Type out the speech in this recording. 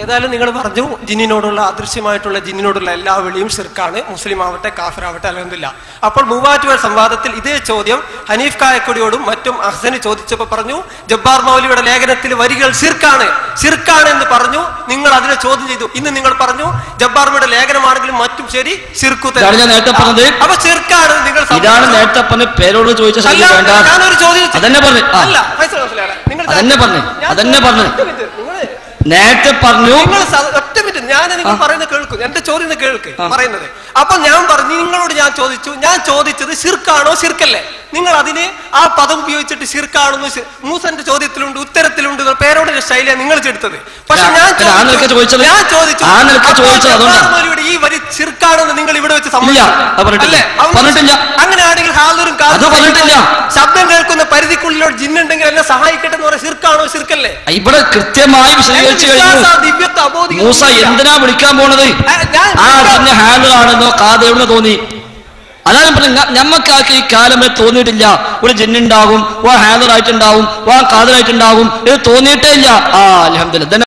ഏതായാലും നിങ്ങൾ പറഞ്ഞു ജിന്നിനോടുള്ള അദൃശ്യമായിട്ടുള്ള ജിന്നിനോടുള്ള എല്ലാ വിളിയും ഷിർക്കാണ് മുസ്ലിം ആവട്ടെ കാഫിറാവട്ടെ അലഹമില്ല അപ്പോൾ മൂവാറ്റുപുഴ സംവാദത്തിൽ ഇതേ ചോദ്യം ഹനീഫ് കായക്കൊടിയോടും മറ്റും അഹ്സന് ചോദിച്ചപ്പോൾ പറഞ്ഞു ജബ്ബാർ മൗലിയുടെ ലേഖനത്തിൽ വരികൾ ഷിർക്കാണ് ഷിർക്കാണ് എന്ന് പറഞ്ഞു നിങ്ങൾ അതിനെ ചോദ്യം ചെയ്തു. ഇന്ന് നിങ്ങൾ പറഞ്ഞു ജബ്ബാർമയുടെ ലേഖനമാണെങ്കിലും മറ്റും ശരി ഷിർക്കു അപ്പൊ ഷിർക്കാണ് നിങ്ങൾ ഇതാണ് നേരത്തെ പറഞ്ഞ പേരോട് ചോദിച്ച. അതന്നെ പറഞ്ഞു. അതന്നെ പറഞ്ഞു. അതന്നെ പറഞ്ഞു. നേരത്തെ പറഞ്ഞു. നിങ്ങൾ സ- ഒറ്റ മിനിറ്റ്. ഞാൻ എനിക്ക് പറയുന്നത് കേൾക്കും. എന്റെ ചോദ്യം കേൾക്ക്. പറയുന്നത്. അപ്പൊ ഞാൻ പറഞ്ഞു നിങ്ങളോട് ഞാൻ ചോദിച്ചു. ഞാൻ ചോദിച്ചത് ശിർക്കാണോ ശിർക്കല്ലേ? നിങ്ങൾ അതിന് ആ പദം ഉപയോഗിച്ചിട്ട് ശിർക്കാണെന്ന് ശി- മൂസന്റെ ചോദ്യത്തിലുണ്ട് ഉത്തരത്തിലുണ്ട് പേരോട് ശൈലിയാണ് നിങ്ങൾ ചെടുത്തത് പക്ഷെ ഞാൻ ചോദിച്ചു. ഞാൻ ചോദിച്ചു. ഈ നിങ്ങൾ ഇല്ല, സമ്മതിച്ചു അത് പറഞ്ഞിട്ടില്ല. അല്ലേ? അവൻ പറഞ്ഞിട്ടില്ല. അങ്ങനെയാണെങ്കിൽ ഹാദൂറും കാദൂറും അത് പറഞ്ഞിട്ടില്ല. ശബ്ദം കേൾക്കുന്ന പരിധിക്കുള്ളിലോട്ട് ജിന്നുണ്ടെങ്കിൽ എന്നെ സഹായിക്കട്ടെ എന്ന് പറയാം ശിർക്കാണോ ശിർക്കല്ലേ? ഇവിടെ കൃത്യമായി വിശദീകരിച്ചു കഴിഞ്ഞു. മൂസ എന്തിനാ വിളിക്കാൻ പോണത്? ആ, പറഞ്ഞ ആണെന്നോ കാത് എവിടെ തോന്നി? അതാണ് പറഞ്ഞ ഞമ്മക്കാർക്ക് ഈ കാലമേ തോന്നിയിട്ടില്ല. ഒരു ജിന്നുണ്ടാകും വാ ഹാദറായിട്ടുണ്ടാവും വാ കാതറായിട്ടുണ്ടാവും ഇത് തോന്നിയിട്ടേ ഇല്ല. ആ അലഹമില്ല